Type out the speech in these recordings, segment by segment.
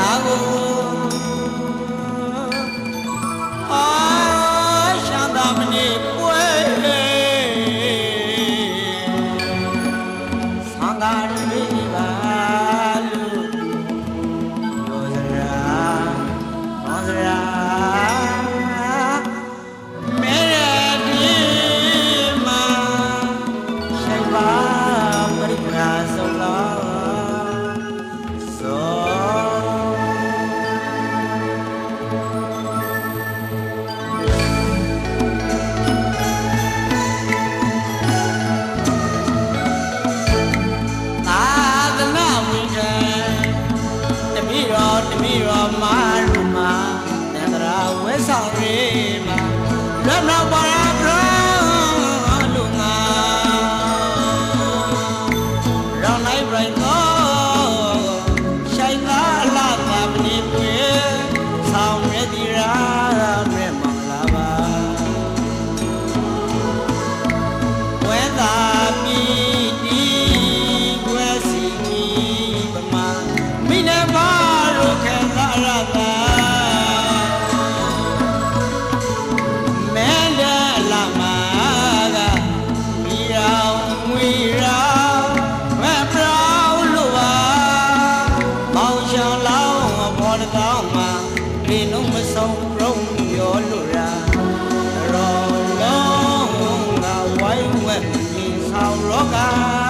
ನಾವು မိနဘာရုခေသရတာမန္တလမကမိရောင်ငွေရာမပရောင်းလိုပါမောင်ရှောင်းလောင်းဘောတကောင်းမှာဒီနုံမဆုံးရုံရောလိုရာရောလုံးငါဝိုင်းဝဲဆောင်ရောကာ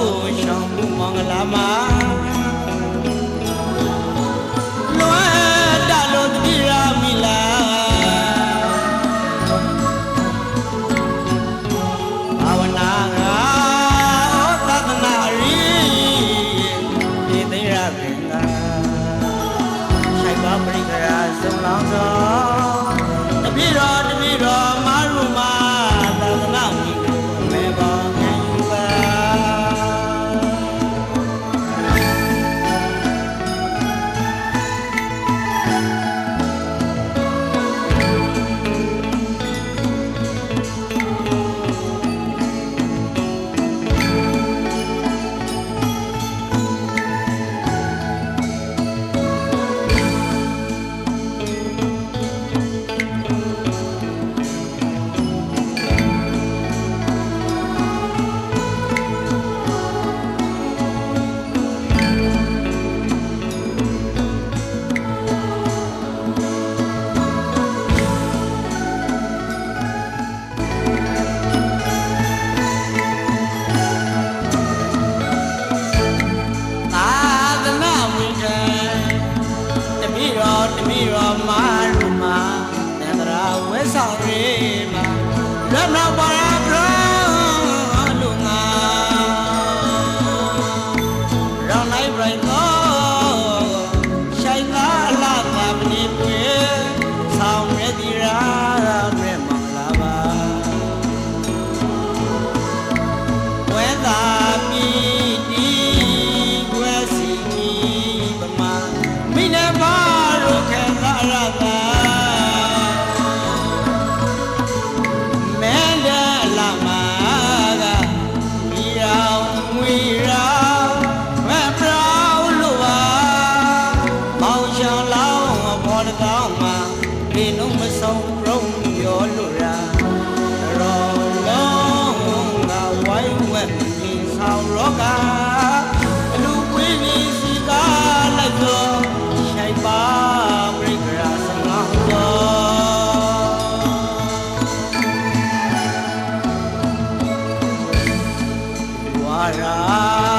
ကိုရှောင်မှုမင်္ဂလာမှာလွတ်တလို့တပြရာမီလာဘာဝနာငါဩသဒနာရီဒီသိရပင်သာဆိုင်ပါပရိကရာစုံလောင်းသော ကအလူပွေးပြီးစီကားလိုက်တော့ရှိုက်ပါပရိကရာစငါဟောဝါရာ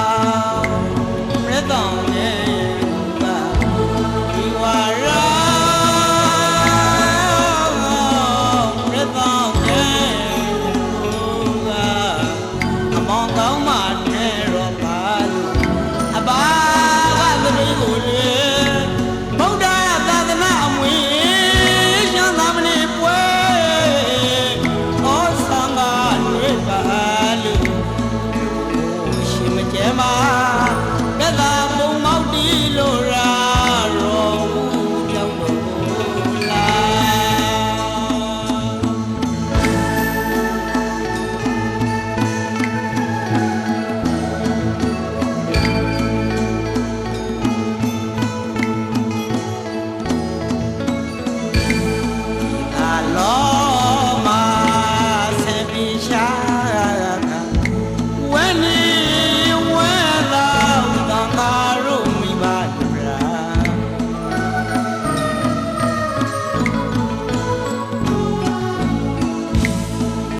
love.